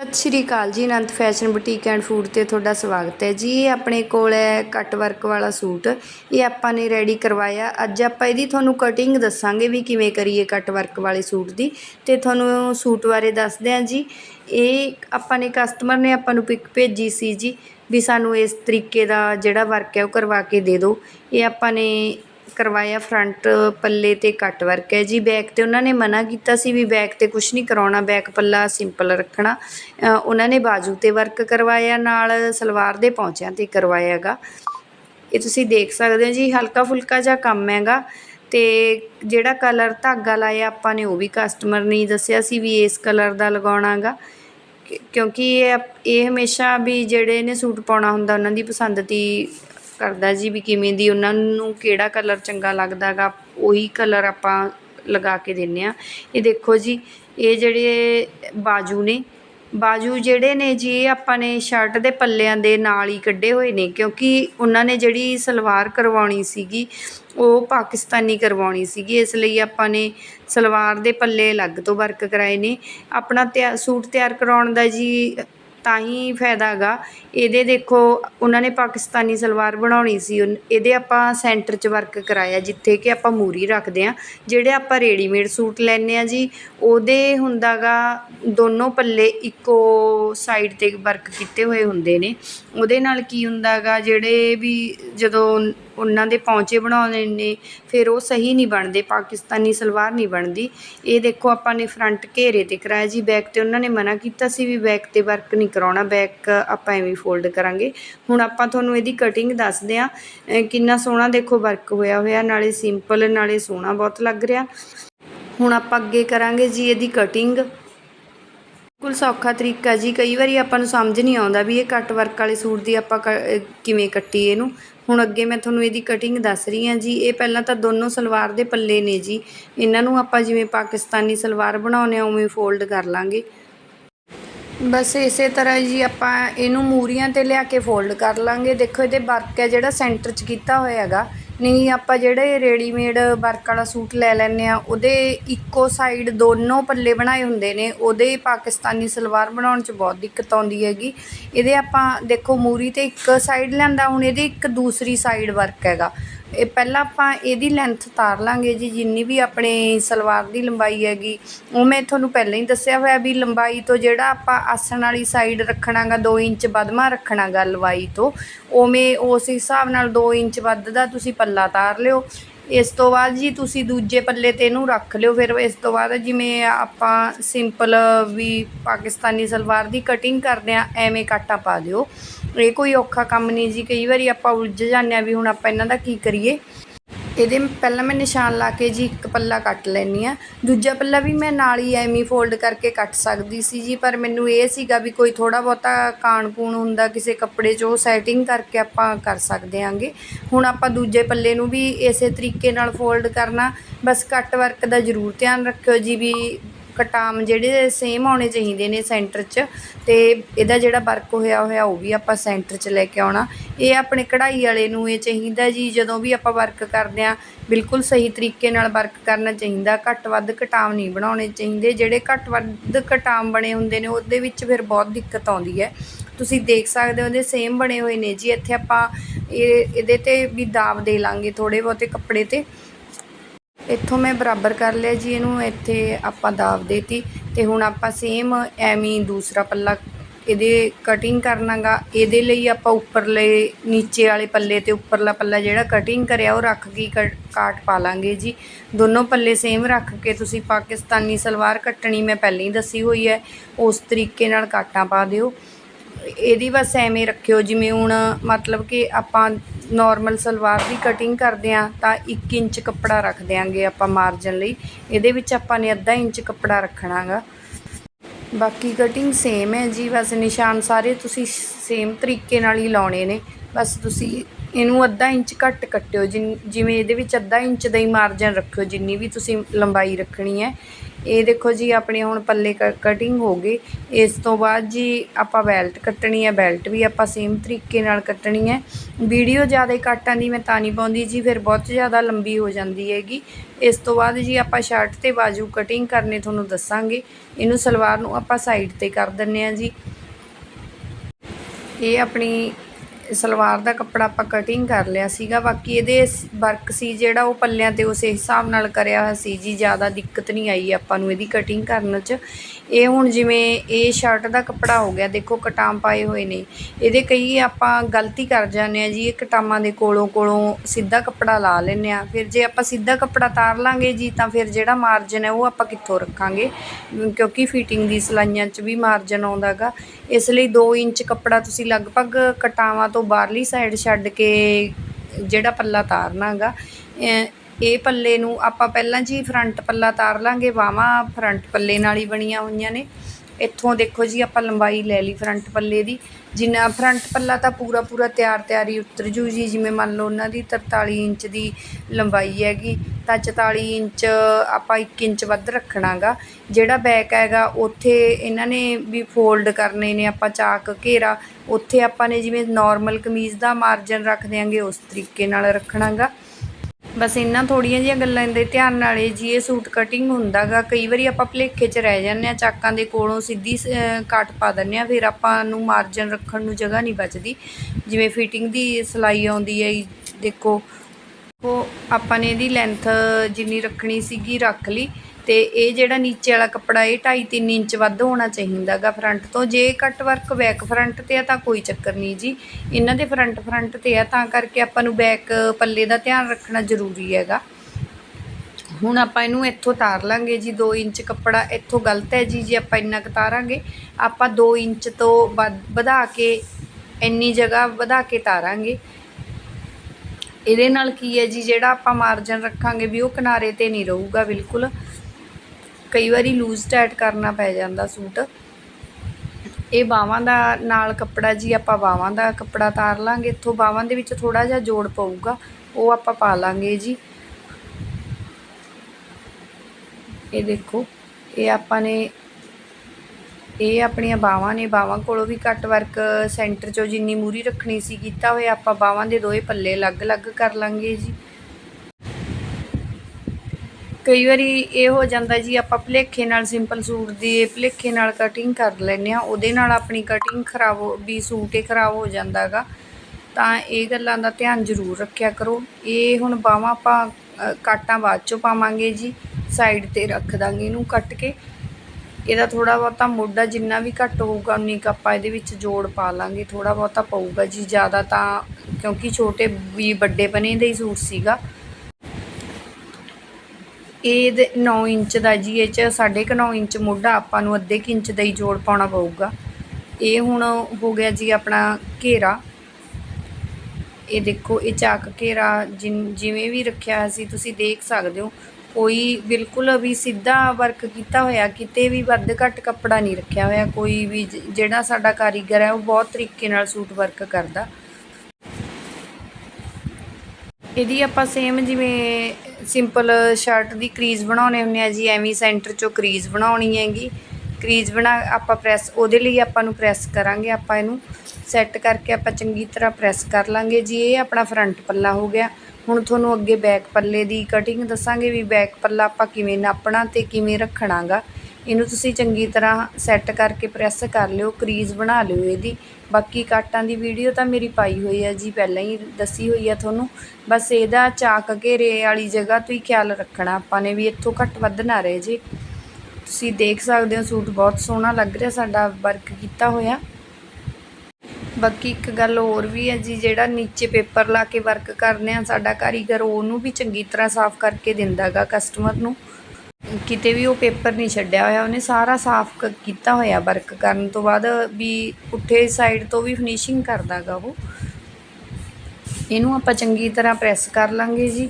ਸਤਿ ਸ਼੍ਰੀ ਅਕਾਲ ਜੀ, Anant fashion boutique and food ਤੇ ਤੁਹਾਡਾ ਸਵਾਗਤ ਹੈ ਜੀ। ਇਹ ਆਪਣੇ ਕੋਲ ਹੈ ਕੱਟ ਵਰਕ ਵਾਲਾ ਸੂਟ। ਇਹ ਆਪਾਂ ਨੇ ਰੈਡੀ ਕਰਵਾਇਆ। ਅੱਜ ਆਪਾਂ ਇਹਦੀ ਤੁਹਾਨੂੰ ਕਟਿੰਗ ਦੱਸਾਂਗੇ ਵੀ ਕਿਵੇਂ ਕਰੀਏ ਕੱਟ ਵਰਕ ਵਾਲੇ ਸੂਟ ਦੀ। ਤੇ ਤੁਹਾਨੂੰ ਸੂਟ ਬਾਰੇ ਦੱਸਦੇ ਹਾਂ ਜੀ। ਇਹ ਆਪਾਂ ਨੇ ਕਸਟਮਰ ਨੇ ਆਪਾਂ ਨੂੰ ਪਿਕ ਭੇਜੀ ਸੀ ਜੀ ਵੀ ਸਾਨੂੰ ਇਸ ਤਰੀਕੇ ਦਾ ਜਿਹੜਾ ਵਰਕ ਹੈ ਉਹ ਕਰਵਾ ਕੇ ਦੇ ਦਿਓ। ਇਹ ਆਪਾਂ ਨੇ ਕਰਵਾਇਆ ਫਰੰਟ ਪੱਲੇ ਤੇ ਕੱਟ ਵਰਕ ਹੈ ਜੀ। ਬੈਕ ਤੇ ਉਹਨਾਂ ਨੇ ਮਨਾ ਕੀਤਾ ਸੀ ਵੀ ਬੈਕ ਤੇ ਕੁਛ ਨਹੀਂ ਕਰਾਉਣਾ ਬੈਕ ਪੱਲਾ ਸਿੰਪਲ ਰੱਖਣਾ। ਉਹਨਾਂ ਨੇ ਬਾਜੂ ਤੇ ਵਰਕ ਕਰਵਾਇਆ, ਨਾਲ ਸਲਵਾਰ ਦੇ ਪੌਂਚਿਆਂ ਤੇ ਕਰਵਾਇਆ ਹੈਗਾ ਇਹ ਤੁਸੀਂ ਦੇਖ ਸਕਦੇ ਹੋ ਜੀ, ਹਲਕਾ ਫੁਲਕਾ ਜਿਹਾ ਕੰਮ ਹੈਗਾ। ਤੇ ਜਿਹੜਾ ਕਲਰ ਧਾਗਾ ਲਾਇਆ ਆਪਾਂ ਨੇ, ਉਹ ਵੀ ਕਸਟਮਰ ਨੇ ਦੱਸਿਆ ਸੀ ਵੀ ਇਸ ਕਲਰ ਦਾ ਲਗਾਉਣਾਗਾ ਕਿਉਂਕਿ ਇਹ ਇਹ ਹਮੇਸ਼ਾ ਵੀ ਜਿਹੜੇ ਨੇ ਸੂਟ ਪਾਉਣਾ ਹੁੰਦਾ, ਉਹਨਾਂ ਦੀ ਪਸੰਦ ਦੀ ਕਰਦਾ ਜੀ ਵੀ ਕਿਵੇਂ ਦੀ ਉਹਨਾਂ ਨੂੰ ਕਿਹੜਾ ਕਲਰ ਚੰਗਾ ਲੱਗਦਾ ਗਾ ਉਹੀ ਕਲਰ ਆਪਾਂ ਲਗਾ ਕੇ ਦਿੰਦੇ ਹਾਂ ਇਹ ਦੇਖੋ ਜੀ, ਇਹ ਜਿਹੜੇ ਬਾਜੂ ਨੇ, ਬਾਜੂ ਜਿਹੜੇ ਨੇ ਜੀ, ਇਹ ਆਪਾਂ ਨੇ ਸ਼ਰਟ ਦੇ ਪੱਲਿਆਂ ਦੇ ਨਾਲ ਹੀ ਕੱਢੇ ਹੋਏ ਨੇ, ਕਿਉਂਕਿ ਉਹਨਾਂ ਨੇ ਜਿਹੜੀ ਸਲਵਾਰ ਕਰਵਾਉਣੀ ਸੀਗੀ, ਉਹ ਪਾਕਿਸਤਾਨੀ ਕਰਵਾਉਣੀ ਸੀਗੀ, ਇਸ ਲਈ ਆਪਾਂ ਨੇ ਸਲਵਾਰ ਦੇ ਪੱਲੇ ਅਲੱਗ ਤੋਂ ਵਰਕ ਕਰਾਏ ਨੇ। ਆਪਣਾ ਤਿਆ, ਸੂਟ ਤਿਆਰ ਕਰਾਉਣ ਦਾ ਜੀ ਤਾਂ ਹੀ ਫਾਇਦਾ ਹੈਗਾ। ਇਹਦੇ ਦੇਖੋ, ਉਹਨਾਂ ਨੇ ਪਾਕਿਸਤਾਨੀ ਸਲਵਾਰ ਬਣਾਉਣੀ ਸੀ। ਉਨ- ਇਹਦੇ ਆਪਾਂ ਸੈਂਟਰ 'ਚ ਵਰਕ ਕਰਾਇਆ, ਜਿੱਥੇ ਕਿ ਆਪਾਂ ਮੂਰੀ ਰੱਖਦੇ ਹਾਂ। ਜਿਹੜੇ ਆਪਾਂ ਰੇਡੀਮੇਡ ਸੂਟ ਲੈਂਦੇ ਹਾਂ ਜੀ, ਉਹਦੇ ਹੁੰਦਾ ਗਾ, ਦੋਨੋਂ ਪੱਲੇ ਇੱਕੋ ਸਾਈਡ ਤੇ ਵਰਕ ਕੀਤੇ ਹੋਏ ਹੁੰਦੇ ਨੇ। ਉਹਦੇ ਨਾਲ ਕੀ ਹੁੰਦਾ ਗਾ, ਜਿਹੜੇ ਵੀ ਜਦੋਂ ਉਹਨਾਂ ਦੇ ਪੌਂਚੇ ਬਣਾਉਣੇ ਨੇ, ਫਿਰ ਉਹ ਸਹੀ ਨਹੀਂ ਬਣਦੇ, ਪਾਕਿਸਤਾਨੀ ਸਲਵਾਰ ਨਹੀਂ ਬਣਦੀ। ਇਹ ਦੇਖੋ ਆਪਾਂ ਨੇ ਫਰੰਟ ਘੇਰੇ ਤੇ ਕਰਾਇਆ ਜੀ ਬੈਕ ਤੇ ਉਹਨਾਂ ਨੇ ਮਨਾ ਕੀਤਾ ਸੀ ਵੀ ਬੈਕ ਤੇ ਵਰਕ ਨਹੀਂ ਕਰਾਉਣਾ ਬੈਕ ਆਪਾਂ ਐਵੇਂ ਫੋਲਡ ਕਰਾਂਗੇ। ਹੁਣ ਆਪਾਂ ਤੁਹਾਨੂੰ ਇਹਦੀ ਕਟਿੰਗ ਦੱਸਦੇ ਆ ਕਿੰਨਾ ਸੋਹਣਾ ਦੇਖੋ ਵਰਕ ਹੋਇਆ ਹੋਇਆ, ਨਾਲੇ ਸਿੰਪਲ ਨਾਲੇ ਸੋਹਣਾ ਬਹੁਤ ਲੱਗ ਰਿਹਾ। ਹੁਣ ਆਪਾਂ ਅੱਗੇ ਕਰਾਂਗੇ ਜੀ ਇਹਦੀ ਕਟਿੰਗ ਬਿਲਕੁਲ ਸੌਖਾ ਤਰੀਕਾ ਜੀ। ਕਈ ਵਾਰੀ ਆਪਾਂ ਨੂੰ ਸਮਝ ਨਹੀਂ ਆਉਂਦਾ ਵੀ ਇਹ ਕੱਟ ਵਰਕ ਵਾਲੇ ਸੂਟ ਦੀ ਆਪਾਂ ਕ- ਕਿਵੇਂ ਕੱਟੀ ਇਹਨੂੰ। ਹੁਣ ਅੱਗੇ ਮੈਂ ਤੁਹਾਨੂੰ ਇਹਦੀ ਕਟਿੰਗ ਦੱਸ ਰਹੀ ਹਾਂ ਜੀ। ਇਹ ਪਹਿਲਾਂ ਤਾਂ ਦੋਨੋਂ ਸਲਵਾਰ ਦੇ ਪੱਲੇ ਨੇ ਜੀ। ਇਹਨਾਂ ਨੂੰ ਆਪਾਂ ਜਿਵੇਂ ਪਾਕਿਸਤਾਨੀ ਸਲਵਾਰ ਬਣਾਉਂਦੇ ਆ ਉਵੇਂ ਫੋਲਡ ਕਰ ਲਾਂਗੇ। ਬਸ ਇਸੇ ਤਰ੍ਹਾਂ ਜੀ ਆਪਾਂ ਇਹਨੂੰ ਮੂਰੀਆਂ ਤੇ ਲਿਆ ਕੇ ਫੋਲਡ ਕਰ ਲਾਂਗੇ। ਦੇਖੋ ਇਹਦੇ ਵਰਕ ਹੈ ਜਿਹੜਾ ਸੈਂਟਰ 'ਚ ਕੀਤਾ ਹੋਇਆ ਹੈਗਾ। ਨਹੀਂ, ਆਪਾਂ ਜਿਹੜੇ ਰੈਡੀਮੇਡ ਵਰਕ ਵਾਲਾ ਸੂਟ ਲੈ ਲੈਂਦੇ ਹਾਂ, ਉਹਦੇ ਇੱਕੋ ਸਾਈਡ ਦੋਨੋਂ ਪੱਲੇ ਬਣਾਏ ਹੁੰਦੇ ਨੇ, ਉਹਦੇ ਪਾਕਿਸਤਾਨੀ ਸਲਵਾਰ ਬਣਾਉਣ 'ਚ ਬਹੁਤ ਦਿੱਕਤ ਆਉਂਦੀ ਹੈਗੀ। ਇਹਦੇ ਆਪਾਂ ਦੇਖੋ, ਮੂਰੀ ਤੇ ਇੱਕ ਸਾਈਡ ਲਿਆਂਦਾ, ਹੁਣ ਇਹਦੇ ਇੱਕ ਦੂਸਰੀ ਸਾਈਡ ਵਰਕ ਹੈਗਾ। ਇਹ ਪਹਿਲਾਂ ਆਪਾਂ ਇਹਦੀ ਲੈਂਥ ਤਾਰ ਲਾਂਗੇ ਜੀ, ਜਿੰਨੀ ਵੀ ਆਪਣੇ ਸਲਵਾਰ ਦੀ ਲੰਬਾਈ ਹੈਗੀ, ਉਹ ਮੈਂ ਤੁਹਾਨੂੰ ਪਹਿਲਾਂ ਹੀ ਦੱਸਿਆ ਹੋਇਆ ਵੀ ਲੰਬਾਈ ਤੋਂ ਜਿਹੜਾ ਆਪਾਂ ਆਸਣ ਵਾਲੀ ਸਾਈਡ ਰੱਖਣਾਗਾ 2 ਇੰਚ ਵੱਧਵਾ ਰੱਖਣਾਗਾ ਲੰਬਾਈ ਤੋਂ, ਉਵੇਂ ਉਸ ਹਿਸਾਬ ਨਾਲ 2 ਇੰਚ ਵੱਧ ਦਾ ਤੁਸੀਂ ਪੱਲਾ ਤਾਰ ਲਿਓ। ਇਸ ਤੋਂ ਬਾਅਦ ਜੀ ਤੁਸੀਂ ਦੂਜੇ ਪੱਲੇ ਤੇ ਇਹਨੂੰ ਰੱਖ ਲਿਓ, ਫਿਰ ਇਸ ਤੋਂ ਬਾਅਦ ਜਿਵੇਂ ਆਪਾਂ ਸਿੰਪਲ ਵੀ ਪਾਕਿਸਤਾਨੀ ਸਲਵਾਰ ਦੀ ਕਟਿੰਗ ਕਰਦੇ ਆ ਐਵੇਂ ਕਾਟਾ ਪਾ ਦਿਓ। ਇਹ ਕੋਈ ਔਖਾ ਕੰਮ ਨਹੀਂ ਜੀ। ਕਈ ਵਾਰੀ ਆਪਾਂ ਉਲਝ ਜਾਂਦੇ ਆ ਵੀ ਹੁਣ ਆਪਾਂ ਇਹਨਾਂ ਦਾ ਕੀ ਕਰੀਏ। ਇਹਦੇ ਪਹਿਲਾਂ ਮੈਂ ਨਿਸ਼ਾਨ ਲਾ ਕੇ ਜੀ ਇੱਕ ਪੱਲਾ ਕੱਟ ਲੈਣੀ ਆ ਦੂਜਾ ਪੱਲਾ ਵੀ ਮੈਂ ਨਾਲ ਹੀ ਐਵੇਂ ਫੋਲਡ ਕਰਕੇ ਕੱਟ ਸਕਦੀ ਸੀ ਜੀ, ਪਰ ਮੈਨੂੰ ਇਹ ਸੀਗਾ ਵੀ ਕੋਈ ਥੋੜਾ ਬਹੁਤਾ ਕਾਣ ਕੂਣ ਹੁੰਦਾ, ਕਿਸੇ ਕੱਪੜੇ 'ਚ ਉਹ ਸੈਟਿੰਗ ਕਰਕੇ ਆਪਾਂ ਕਰ ਸਕਦੇ ਆਂਗੇ ਹੁਣ ਆਪਾਂ ਦੂਜੇ ਪੱਲੇ ਨੂੰ ਵੀ ਇਸੇ ਤਰੀਕੇ ਨਾਲ ਫੋਲਡ ਕਰਨਾ, ਬਸ ਕੱਟ ਵਰਕ ਦਾ ਜ਼ਰੂਰ ਧਿਆਨ ਰੱਖਿਓ ਜੀ ਵੀ ਕਟਾਮ ਜਿਹੜੇ ਸੇਮ ਆਉਣੇ ਚਾਹੀਦੇ ਨੇ ਸੈਂਟਰ 'ਚ ਤੇ ਇਹਦਾ ਜਿਹੜਾ ਵਰਕ ਹੋਇਆ ਹੋਇਆ ਉਹ ਵੀ ਆਪਾਂ ਸੈਂਟਰ 'ਚ ਲੈ ਕੇ ਆਉਣਾ। ਇਹ ਆਪਣੇ ਕਢਾਈ ਵਾਲੇ ਨੂੰ ਇਹ ਚਾਹੀਦਾ ਜੀ, ਜਦੋਂ ਵੀ ਆਪਾਂ ਵਰਕ ਕਰਦੇ ਆ ਬਿਲਕੁਲ ਸਹੀ ਤਰੀਕੇ ਨਾਲ ਵਰਕ ਕਰਨਾ ਚਾਹੀਦਾ। ਘੱਟ ਵੱਧ ਕਟਾਮ ਨਹੀਂ ਬਣਾਉਣੇ ਚਾਹੀਦੇ। ਜਿਹੜੇ ਘੱਟ ਵੱਧ ਕਟਾਮ ਬਣੇ ਹੁੰਦੇ ਨੇ, ਉਹਦੇ ਵਿੱਚ ਫਿਰ ਬਹੁਤ ਦਿੱਕਤ ਆਉਂਦੀ ਹੈ। ਤੁਸੀਂ ਦੇਖ ਸਕਦੇ ਹੋ, ਇਹਦੇ ਸੇਮ ਬਣੇ ਹੋਏ ਨੇ ਜੀ। ਇੱਥੇ ਆਪਾਂ ਇਹ, ਇਹਦੇ ਤੇ ਵੀ ਦਾਬ ਦੇ ਲਾਂਗੇ ਥੋੜੇ ਬਹੁਤੇ ਕੱਪੜੇ ਤੇ। ਇੱਥੋਂ ਮੈਂ ਬਰਾਬਰ ਕਰ ਲਿਆ ਜੀ, ਇਹਨੂੰ ਇੱਥੇ ਆਪਾਂ ਦਾਬ ਦੇਤੀ ਤੇ ਹੁਣ ਆਪਾਂ ਸੇਮ ਐਵੇਂ ਦੂਸਰਾ ਪੱਲਾ ਇਹਦੇ ਕਟਿੰਗ ਕਰਨਾਗਾ। ਇਹਦੇ ਲਈ ਆਪਾਂ ਉੱਪਰਲੇ, ਨੀਚੇ ਵਾਲੇ ਪੱਲੇ ਤੇ ਉੱਪਰਲਾ ਪੱਲਾ ਜਿਹੜਾ ਕਟਿੰਗ ਕਰਿਆ, ਉਹ ਰੱਖ ਕੇ ਕ- ਕਾਟ ਪਾ ਲਾਂਗੇ ਜੀ। ਦੋਨੋਂ ਪੱਲੇ ਸੇਮ ਰੱਖ ਕੇ ਤੁਸੀਂ ਪਾਕਿਸਤਾਨੀ ਸਲਵਾਰ ਕੱਟਣੀ ਮੈਂ ਪਹਿਲਾਂ ਹੀ ਦੱਸੀ ਹੋਈ ਹੈ, ਉਸ ਤਰੀਕੇ ਨਾਲ ਕਾਟਾਂ ਪਾ ਦਿਓ। ਇਹਦੀ ਬਸ ਐਵੇਂ ਰੱਖਿਓ, ਜਿਵੇਂ ਹੁਣ ਮਤਲਬ ਕਿ ਆਪਾਂ ਨਾਰਮਲ ਸਲਵਾਰ ਦੀ ਕਟਿੰਗ ਕਰਦੇ ਆ ਤਾਂ 1 ਇੰਚ ਕੱਪੜਾ ਰੱਖ ਦਿਆਂਗੇ ਆਪਾਂ ਮਾਰਜਨ ਲਈ। ਇਹਦੇ ਵਿੱਚ ਆਪਾਂ ਨੇ ਅੱਧਾ ਇੰਚ ਕੱਪੜਾ ਰੱਖਣਾਗਾ। ਬਾਕੀ ਕਟਿੰਗ ਸੇਮ ਹੈ ਜੀ, ਬਸ ਨਿਸ਼ਾਨ ਸਾਰੇ ਤੁਸੀਂ ਸੇਮ ਤਰੀਕੇ ਨਾਲ ਹੀ ਲਾਉਣੇ ਨੇ। ਬਸ ਤੁਸੀਂ ਇਹਨੂੰ ਅੱਧਾ ਇੰਚ ਘੱਟ ਕੱਟਿਓ, ਜਿਨ- ਜਿਵੇਂ ਇਹਦੇ ਵਿੱਚ ਅੱਧਾ ਇੰਚ ਦਾ ਹੀ ਮਾਰਜਨ ਰੱਖਿਓ, ਜਿੰਨੀ ਵੀ ਤੁਸੀਂ ਲੰਬਾਈ ਰੱਖਣੀ ਹੈ। ਇਹ ਦੇਖੋ ਜੀ, ਆਪਣੇ ਹੁਣ ਪੱਲੇ ਕਟਿੰਗ ਹੋ ਗਈ। ਇਸ ਤੋਂ ਬਾਅਦ ਜੀ ਆਪਾਂ ਬੈਲਟ ਕੱਟਣੀ ਹੈ। ਬੈਲਟ ਵੀ ਆਪਾਂ ਸੇਮ ਤਰੀਕੇ ਨਾਲ ਕੱਟਣੀ ਹੈ। ਵੀਡੀਓ ਜ਼ਿਆਦਾ ਕੱਟਾਂ ਦੀ ਮੈਂ ਤਾਂ ਨਹੀਂ ਪਾਉਂਦੀ ਜੀ। ਫਿਰ ਬਹੁਤ ਜ਼ਿਆਦਾ ਲੰਬੀ ਹੋ ਜਾਂਦੀ ਹੈਗੀ। ਇਸ ਤੋਂ ਬਾਅਦ ਜੀ ਆਪਾਂ ਸ਼ਰਟ ਤੇ ਬਾਜੂ ਕਟਿੰਗ ਕਰਨੇ ਤੁਹਾਨੂੰ ਦੱਸਾਂਗੇ। ਇਹਨੂੰ ਸਲਵਾਰ ਨੂੰ ਆਪਾਂ ਸਾਈਡ ਤੇ ਕਰ ਦਿੰਨੇ ਆ ਜੀ। ਇਹ ਆਪਣੀ ਸਲਵਾਰ ਦਾ ਕੱਪੜਾ ਆਪਾਂ ਕਟਿੰਗ ਕਰ ਲਿਆ ਸੀਗਾ, ਬਾਕੀ ਇਹਦੇ ਵਰਕ ਸੀ ਜਿਹੜਾ ਉਹ ਪੱਲਿਆਂ ਤੇ ਉਸੇ ਹਿਸਾਬ ਨਾਲ ਕਰਿਆ ਹੋਇਆ ਸੀ ਜੀ, ਜ਼ਿਆਦਾ ਦਿੱਕਤ ਨਹੀਂ ਆਈ ਆਪਾਂ ਨੂੰ ਇਹਦੀ ਕਟਿੰਗ ਕਰਨ 'ਚ। ਇਹ ਹੁਣ ਜਿਵੇਂ ਇਹ ਸ਼ਰਟ ਦਾ ਕੱਪੜਾ ਹੋ ਗਿਆ, ਦੇਖੋ ਕਟਾਮ ਪਾਏ ਹੋਏ ਨੇ, ਇਹਦੇ ਕਈ ਆਪਾਂ ਗਲਤੀ ਕਰ ਜਾਂਦੇ ਆ ਜੀ, ਇਹ ਕਟਾਮਾਂ ਦੇ ਕੋਲੋਂ ਕੋਲੋਂ ਸਿੱਧਾ ਕੱਪੜਾ ਲਾ ਲੈਂਦੇ ਆ। ਫਿਰ ਜੇ ਆਪਾਂ ਸਿੱਧਾ ਕੱਪੜਾ ਤਾਰ ਲਾਂਗੇ ਜੀ, ਤਾਂ ਫਿਰ ਜਿਹੜਾ ਮਾਰਜਨ ਹੈ ਉਹ ਆਪਾਂ ਕਿੱਥੋਂ ਰੱਖਾਂਗੇ? ਕਿਉਂਕਿ ਫਿਟਿੰਗ ਦੀ ਸਲਾਈਆਂ 'ਚ ਵੀ ਮਾਰਜਨ ਆਉਂਦਾਗਾ, ਇਸ ਲਈ 2 ਇੰਚ ਕੱਪੜਾ ਤੁਸੀਂ ਲਗਭਗ ਕਟਾਵਾਂ ਤੋਂ ਬਾਹਰਲੀ ਸਾਈਡ ਛੱਡ ਕੇ ਜਿਹੜਾ ਪੱਲਾ ਤਾਰਨਾਗਾ ਇਹ ਪੱਲੇ ਨੂੰ ਆਪਾਂ ਪਹਿਲਾਂ ਜੀ ਫਰੰਟ ਪੱਲਾ ਤਾਰ ਲਾਂਗੇ, ਬਾਹਾਂ ਫਰੰਟ ਪੱਲੇ ਨਾਲ ਹੀ ਬਣੀਆਂ ਹੋਈਆਂ ਨੇ। ਇੱਥੋਂ ਦੇਖੋ ਜੀ ਆਪਾਂ ਲੰਬਾਈ ਲੈ ਲਈ ਫਰੰਟ ਪੱਲੇ ਦੀ। ਜਿੰਨਾ ਫਰੰਟ ਪੱਲਾ ਤਾਂ ਪੂਰਾ ਪੂਰਾ ਤਿਆਰ ਤਿਆਰੀ ਉਤਰ ਜੂ ਜੀ, ਜਿਵੇਂ ਮੰਨ ਲਓ ਉਹਨਾਂ ਦੀ 43 ਇੰਚ ਦੀ ਲੰਬਾਈ ਹੈਗੀ, ਤਾਂ 44 ਇੰਚ ਆਪਾਂ 1 ਇੰਚ ਵੱਧ ਰੱਖਣਾਗਾ। ਜਿਹੜਾ ਬੈਕ ਹੈਗਾ, ਉੱਥੇ ਇਹਨਾਂ ਨੇ ਵੀ ਫੋਲਡ ਕਰਨੇ ਨੇ ਆਪਾਂ ਚਾਕ ਘੇਰਾ, ਉੱਥੇ ਆਪਾਂ ਨੇ ਜਿਵੇਂ ਨਾਰਮਲ ਕਮੀਜ਼ ਦਾ ਮਾਰਜਨ ਰੱਖ ਦਿਆਂਗੇ, ਉਸ ਤਰੀਕੇ ਨਾਲ ਰੱਖਣਾਗਾ। ਬਸ ਇਹਨਾਂ ਥੋੜੀਆਂ ਜਿਹੀਆਂ ਗੱਲਾਂ ਦੇ ਧਿਆਨ ਨਾਲ ਇਹ ਜੀ, ਇਹ ਸੂਟ ਕਟਿੰਗ ਹੁੰਦਾਗਾ। ਕਈ ਵਾਰੀ ਆਪਾਂ ਭਲੇਖੇ 'ਚ ਰਹਿ ਜਾਂਦੇ ਆ ਚਾਕਾਂ ਦੇ ਕੋਲੋਂ ਸਿੱਧੀ ਕੱਟ ਪਾ ਦਿੰਦੇ ਆ ਫਿਰ ਆਪਾਂ ਨੂੰ ਮਾਰਜਨ ਰੱਖਣ ਨੂੰ ਜਗ੍ਹਾ ਨਹੀਂ ਬਚਦੀ। ਜਿਵੇਂ ਫਿਟਿੰਗ ਦੀ ਸਿਲਾਈ ਆਉਂਦੀ ਹੈ ਦੇਖੋ, ਉਹ ਆਪਾਂ ਨੇ ਇਹਦੀ ਲੈਂਥ ਜਿੰਨੀ ਰੱਖਣੀ ਸੀਗੀ, ਰੱਖ ਲਈ। ਤੇ ਇਹ ਜਿਹੜਾ ਨੀਚੇ ਵਾਲਾ ਕੱਪੜਾ, ਇਹ 2.5 3 ਇੰਚ ਵੱਧ ਹੋਣਾ ਚਾਹੀਦਾਗਾ ਫਰੰਟ ਤੋਂ। ਜੇ ਕੱਟ ਵਰਕ ਬੈਕ ਫਰੰਟ ਤੇ ਆ ਤਾਂ ਕੋਈ ਚੱਕਰ ਨਹੀਂ ਜੀ। ਇਹਨਾਂ ਦੇ ਫਰੰਟ ਫਰੰਟ ਤੇ ਆ, ਤਾਂ ਕਰਕੇ ਆਪਾਂ ਨੂੰ ਬੈਕ ਪੱਲੇ ਦਾ ਧਿਆਨ ਰੱਖਣਾ ਜ਼ਰੂਰੀ ਹੈਗਾ। ਹੁਣ ਆਪਾਂ ਇਹਨੂੰ ਇੱਥੋਂ ਤਾਰ ਲਾਂਗੇ ਜੀ 2 ਇੰਚ ਕੱਪੜਾ ਇੱਥੋਂ ਗਲਤ ਹੈ ਜੀ, ਜੇ ਆਪਾਂ ਇੰਨਾ ਕੁ ਤਾਰਾਂਗੇ, ਆਪਾਂ 2 ਇੰਚ ਤੋਂ ਵਧਾ ਕੇ, ਇੰਨੀ ਜਗ੍ਹਾ ਵਧਾ ਕੇ ਤਾਰਾਂਗੇ। ਇਹਦੇ ਨਾਲ ਕੀ ਹੈ ਜੀ, ਜਿਹੜਾ ਆਪਾਂ ਮਾਰਜਨ ਰੱਖਾਂਗੇ ਵੀ ਉਹ ਕਿਨਾਰੇ ਤੇ ਨਹੀਂ ਰਹੂਗਾ ਬਿਲਕੁਲ। ਕਈ ਵਾਰੀ ਲੂਜ਼ ਟਾਈਟ ਕਰਨਾ ਪੈ ਜਾਂਦਾ ਸੂਟ। ਇਹ ਬਾਹਾਂ ਦਾ ਨਾਲ ਕੱਪੜਾ ਜੀ ਆਪਾਂ ਬਾਹਾਂ ਦਾ ਕੱਪੜਾ ਤਾਰ ਲਾਂਗੇ, ਇੱਥੋਂ ਬਾਹਾਂ ਦੇ ਵਿੱਚ ਥੋੜਾ ਜਿਹਾ ਜੋੜ ਪਊਗਾ, ਉਹ ਆਪਾਂ ਪਾ ਲਾਂਗੇ ਜੀ। ਇਹ ਦੇਖੋ, ਇਹ ਆਪਾਂ ਨੇ, ਇਹ ਆਪਣੀਆਂ ਬਾਹਾਂ ਨੇ ਬਾਹਾਂ ਕੋਲੋਂ ਵੀ ਕੱਟ ਵਰਕ ਸੈਂਟਰ 'ਚੋਂ ਜਿੰਨੀ ਮੂਰੀ ਰੱਖਣੀ ਸੀ, ਕੀਤਾ ਹੋਇਆ ਆਪਾਂ ਬਾਹਾਂ ਦੇ ਦੋਏ ਪੱਲੇ ਅਲੱਗ-ਅਲੱਗ ਕਰ ਲਾਂਗੇ ਜੀ। ਕਈ ਵਾਰੀ ਇਹ ਹੋ ਜਾਂਦਾ ਜੀ, ਆਪਾਂ ਭਲੇਖੇ ਨਾਲ ਸਿੰਪਲ ਸੂਟ ਦੀ, ਭਲੇਖੇ ਨਾਲ ਕਟਿੰਗ ਕਰ ਲੈਂਦੇ ਆ ਉਹਦੇ ਨਾਲ ਆਪਣੀ ਕਟਿੰਗ ਖਰਾਬ ਹੋ, ਵੀ ਸੂਟ ਹੀ ਖਰਾਬ ਹੋ ਜਾਂਦਾਗਾ ਤਾਂ ਇਹ ਗੱਲਾਂ ਦਾ ਧਿਆਨ ਜ਼ਰੂਰ ਰੱਖਿਆ ਕਰੋ। ਇਹ ਹੁਣ ਬਾਹਾਂ ਆਪਾਂ ਕਾਟਾਂ ਬਾਅਦ ਚੋਂ ਪਾਵਾਂਗੇ ਜੀ ਸਾਈਡ ਤੇ ਰੱਖ ਦਾਂਗੇ ਇਹਨੂੰ ਕੱਟ ਕੇ। ਇਹਦਾ ਥੋੜਾ ਬਹੁਤਾ ਮੋਢਾ ਜਿੰਨਾ ਵੀ ਘੱਟ ਹੋਊਗਾ, ਉਨੀ ਕੁ ਆਪਾਂ ਇਹਦੇ ਵਿੱਚ ਜੋੜ ਪਾ ਲਾਂਗੇ ਥੋੜਾ ਬਹੁਤਾ ਪਊਗਾ ਜੀ, ਜ਼ਿਆਦਾ ਤਾਂ ਕਿਉਂਕਿ ਛੋਟੇ ਵੀ ਵੱਡੇ ਬਣੇ ਦਾ ਹੀ ਸੂਟ ਸੀਗਾ। ਇਹ 9 ਇੰਚ ਦਾ ਜੀ, ਇਹ ਚ 9.5 ਇੰਚ ਮੋਢਾ ਆਪਾਂ ਨੂੰ ਅੱਧੇ ਕੁ ਇੰਚ ਦਾ ਹੀ ਜੋੜ ਪਾਉਣਾ ਪਊਗਾ। ਇਹ ਹੁਣ ਹੋ ਗਿਆ ਜੀ ਆਪਣਾ ਘੇਰਾ। ਇਹ ਦੇਖੋ, ਇਹ ਚਾਕ ਘੇਰਾ ਜਿਵੇਂ ਵੀ ਰੱਖਿਆ ਸੀ, ਤੁਸੀਂ ਦੇਖ ਸਕਦੇ ਹੋ। ਕੋਈ ਬਿਲਕੁਲ ਵੀ ਸਿੱਧਾ ਵਰਕ ਕੀਤਾ ਹੋਇਆ, ਕਿਤੇ ਵੀ ਵੱਧ ਘੱਟ ਕੱਪੜਾ ਨਹੀਂ ਰੱਖਿਆ ਹੋਇਆ। ਕੋਈ ਵੀ ਜਿਹੜਾ ਸਾਡਾ ਕਾਰੀਗਰ ਹੈ, ਉਹ ਬਹੁਤ ਤਰੀਕੇ ਨਾਲ ਸੂਟ ਵਰਕ ਕਰਦਾ। ਇਹਦੀ ਆਪਾਂ ਸੇਮ ਜਿਵੇਂ ਸਿੰਪਲ ਸ਼ਰਟ ਦੀ ਕਰੀਜ਼ ਬਣਾਉਣੇ ਹੁੰਦੇ ਆ ਜੀ, ਐਵੇਂ ਸੈਂਟਰ ਚੋਂ ਕਰੀਜ਼ ਬਣਾਉਣੀ ਹੈਗੀ। ਕਰੀਜ਼ ਬਣਾ ਆਪਾਂ ਪ੍ਰੈਸ ਉਹਦੇ ਲਈ ਆਪਾਂ ਨੂੰ ਪ੍ਰੈਸ ਕਰਾਂਗੇ, ਆਪਾਂ ਇਹਨੂੰ ਸੈੱਟ ਕਰਕੇ ਆਪਾਂ ਚੰਗੀ ਤਰ੍ਹਾਂ ਪ੍ਰੈਸ ਕਰ ਲਾਂਗੇ ਜੀ। ਇਹ ਆਪਣਾ ਫਰੰਟ ਪੱਲਾ ਹੋ ਗਿਆ। ਹੁਣ ਤੁਹਾਨੂੰ ਅੱਗੇ ਬੈਕ ਪੱਲੇ ਦੀ ਕਟਿੰਗ ਦੱਸਾਂਗੇ ਵੀ ਬੈਕ ਪੱਲਾ ਆਪਾਂ ਕਿਵੇਂ ਨਾਪਣਾ ਤੇ ਕਿਵੇਂ ਰੱਖਣਾਗਾ। ਇਹਨੂੰ ਤੁਸੀਂ ਚੰਗੀ ਤਰ੍ਹਾਂ ਸੈੱਟ ਕਰਕੇ ਪ੍ਰੈਸ ਕਰ ਲਿਓ ਕਰੀਜ਼ ਬਣਾ ਲਿਓ ਇਹਦੀ। ਬਾਕੀ ਕਾਟਾਂ ਦੀ ਵੀਡੀਓ ਤਾਂ ਮੇਰੀ ਪਾਈ ਹੋਈ ਹੈ ਜੀ, ਪਹਿਲਾਂ ਹੀ ਦੱਸੀ ਹੋਈ ਹੈ ਤੁਹਾਨੂੰ। ਬਸ ਇਹਦਾ ਚਾਕ ਘੇਰੇ ਵਾਲੀ ਜਗ੍ਹਾ ਤੋਂ ਹੀ ਖਿਆਲ ਰੱਖਣਾ, ਆਪਾਂ ਨੇ ਵੀ ਇੱਥੋਂ ਘੱਟ ਵੱਧ ਨਾ ਰਹੇ ਜੀ। ਤੁਸੀਂ ਦੇਖ ਸਕਦੇ ਹੋ ਸੂਟ, ਬਹੁਤ ਸੋਹਣਾ ਲੱਗ ਰਿਹਾ ਸਾਡਾ ਵਰਕ ਕੀਤਾ ਹੋਇਆ। ਬਾਕੀ ਇੱਕ ਗੱਲ ਹੋਰ ਵੀ ਹੈ ਜੀ, ਜਿਹੜਾ ਨੀਚੇ ਪੇਪਰ ਲਾ ਕੇ ਵਰਕ ਕਰਨੇ ਆ, ਸਾਡਾ ਕਾਰੀਗਰ ਉਹਨੂੰ ਵੀ ਚੰਗੀ ਤਰ੍ਹਾਂ ਸਾਫ਼ ਕਰਕੇ ਦਿੰਦਾਗਾ ਕਸਟਮਰ ਨੂੰ। ਕਿਤੇ ਵੀ ਉਹ ਪੇਪਰ ਨਹੀਂ ਛੱਡਿਆ ਹੋਇਆ, ਉਹਨੇ ਸਾਰਾ ਸਾਫ਼ ਕੀਤਾ ਹੋਇਆ ਵਰਕ ਕਰਨ ਤੋਂ ਬਾਅਦ ਵੀ ਪੁੱਠੇ ਸਾਈਡ ਤੋਂ ਵੀ ਫਿਨਿਸ਼ਿੰਗ ਕਰਦਾਗਾ ਉਹ। ਇਹਨੂੰ ਆਪਾਂ ਚੰਗੀ ਤਰ੍ਹਾਂ ਪ੍ਰੈਸ ਕਰ ਲਾਂਗੇ ਜੀ।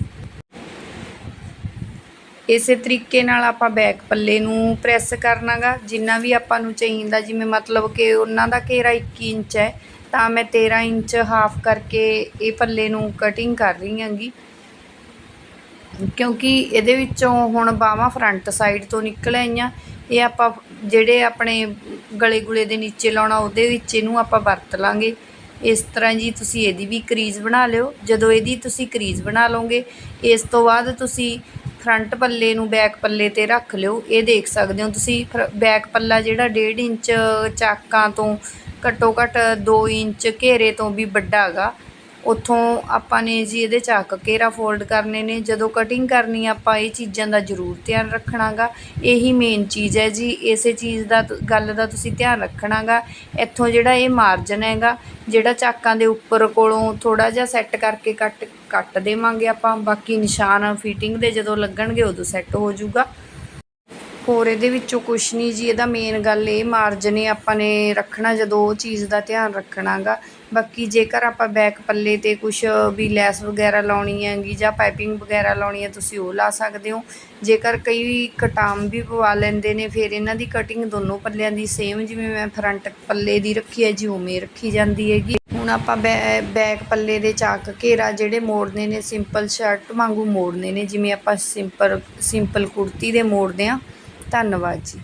ਇਸੇ ਤਰੀਕੇ ਨਾਲ ਆਪਾਂ ਬੈਕ ਪੱਲੇ ਨੂੰ ਪ੍ਰੈਸ ਕਰਨਾਗਾ। ਜਿੰਨਾ ਵੀ ਆਪਾਂ ਨੂੰ ਚਾਹੀਦਾ, ਜਿਵੇਂ ਮਤਲਬ ਕਿ ਉਹਨਾਂ ਦਾ ਘੇਰਾ 21 ਇੰਚ ਹੈ, ਤਾਂ ਮੈਂ 13 ਇੰਚ ਹਾਫ ਕਰਕੇ ਇਹ ਪੱਲੇ ਨੂੰ ਕਟਿੰਗ ਕਰ ਰਹੀ ਹਾਂਗੀ। ਕਿਉਂਕਿ ਇਹਦੇ ਵਿੱਚੋਂ ਹੁਣ ਬਾਹਾਂ ਫਰੰਟ ਸਾਈਡ ਤੋਂ ਨਿਕਲ ਆਈਆਂ। ਇਹ ਆਪਾਂ ਜਿਹੜੇ ਆਪਣੇ ਗਲੇ ਗੁਲੇ ਦੇ ਨੀਚੇ ਲਾਉਣਾ, ਉਹਦੇ ਵਿੱਚ ਇਹਨੂੰ ਆਪਾਂ ਵਰਤ ਲਾਂਗੇ। ਇਸ ਤਰ੍ਹਾਂ ਜੀ ਤੁਸੀਂ ਇਹਦੀ ਵੀ ਕਰੀਜ਼ ਬਣਾ ਲਿਓ। ਜਦੋਂ ਇਹਦੀ ਤੁਸੀਂ ਕਰੀਜ਼ ਬਣਾ ਲਓਗੇ, ਇਸ ਤੋਂ ਬਾਅਦ ਤੁਸੀਂ ਫਰੰਟ ਪੱਲੇ ਨੂੰ ਬੈਕ ਪੱਲੇ ਤੇ ਰੱਖ ਲਿਓ। ਇਹ ਦੇਖ ਸਕਦੇ ਹੋ ਤੁਸੀਂ ਬੈਕ ਪੱਲਾ ਜਿਹੜਾ 1.5 ਇੰਚ ਚਾਕਾਂ ਤੋਂ ਘੱਟੋ ਘੱਟ 2 ਇੰਚ ਘੇਰੇ ਤੋਂ ਵੀ ਵੱਡਾ ਹੈਗਾ। ਉੱਥੋਂ ਆਪਾਂ ਨੇ ਜੀ ਇਹਦੇ ਚੱਕ ਘੇਰਾ ਫੋਲਡ ਕਰਨੇ ਨੇ। ਜਦੋਂ ਕਟਿੰਗ ਕਰਨੀ ਆਪਾਂ ਇਹ ਚੀਜ਼ਾਂ ਦਾ ਜ਼ਰੂਰ ਧਿਆਨ ਰੱਖਣਾਗਾ। ਇਹੀ ਮੇਨ ਚੀਜ਼ ਹੈ ਜੀ। ਇਸੇ ਚੀਜ਼ ਦਾ ਗੱਲ ਦਾ ਤੁਸੀਂ ਧਿਆਨ ਰੱਖਣਾਗਾ। ਇੱਥੋਂ ਜਿਹੜਾ ਇਹ ਮਾਰਜਨ ਹੈਗਾ, ਜਿਹੜਾ ਚਾਕਾਂ ਦੇ ਉੱਪਰ ਕੋਲੋਂ ਥੋੜਾ ਜਿਹਾ ਸੈੱਟ ਕਰਕੇ ਕੱਟ ਕੱਟ ਦੇਵਾਂਗੇ ਆਪਾਂ। ਬਾਕੀ ਨਿਸ਼ਾਨ ਫਿਟਿੰਗ ਦੇ ਜਦੋਂ ਲੱਗਣਗੇ, ਉਦੋਂ ਸੈੱਟ ਹੋ ਜਾਊਗਾ। ਹੋਰ ਇਹਦੇ ਵਿੱਚੋਂ ਕੁਛ ਨਹੀਂ ਜੀ। ਇਹਦਾ ਮੇਨ ਗੱਲ ਇਹ ਮਾਰਜਨ ਇਹ ਆਪਾਂ ਨੇ ਰੱਖਣਾ, ਜਦੋਂ ਉਹ ਚੀਜ਼ ਦਾ ਧਿਆਨ ਰੱਖਣਾਗਾ। ਬਾਕੀ ਜੇਕਰ ਆਪਾਂ ਬੈਕ ਪੱਲੇ ਤੇ ਕੁਛ ਵੀ ਲੈਸ ਵਗੈਰਾ ਲਾਉਣੀ ਹੈਗੀ ਜਾਂ ਪਾਈਪਿੰਗ ਵਗੈਰਾ ਲਾਉਣੀ ਹੈ, ਤੁਸੀਂ ਉਹ ਲਾ ਸਕਦੇ ਹੋ। ਜੇਕਰ ਕਈ ਕਟਾਮ ਵੀ ਪਵਾ ਲੈਂਦੇ ਨੇ, ਫਿਰ ਇਹਨਾਂ ਦੀ ਕਟਿੰਗ ਦੋਨੋਂ ਪੱਲਿਆਂ ਦੀ ਸੇਮ ਜਿਵੇਂ ਮੈਂ ਫਰੰਟ ਪੱਲੇ ਦੀ ਰੱਖੀ ਹੈ ਜੀ, ਉਵੇਂ ਰੱਖੀ ਜਾਂਦੀ ਹੈਗੀ। ਹੁਣ ਆਪਾਂ ਬੈ- ਬੈਕ ਪੱਲੇ ਦੇ ਚਾਕ ਘੇਰਾ ਜਿਹੜੇ ਮੋੜਨੇ ਨੇ ਸਿੰਪਲ ਸ਼ਰਟ ਵਾਂਗੂ ਮੋੜਨੇ ਨੇ, ਜਿਵੇਂ ਆਪਾਂ ਸਿੰਪਲ ਸਿੰਪਲ ਕੁੜਤੀ ਦੇ ਮੋੜਦੇ ਆ ਧੰਨਵਾਦ ਜੀ।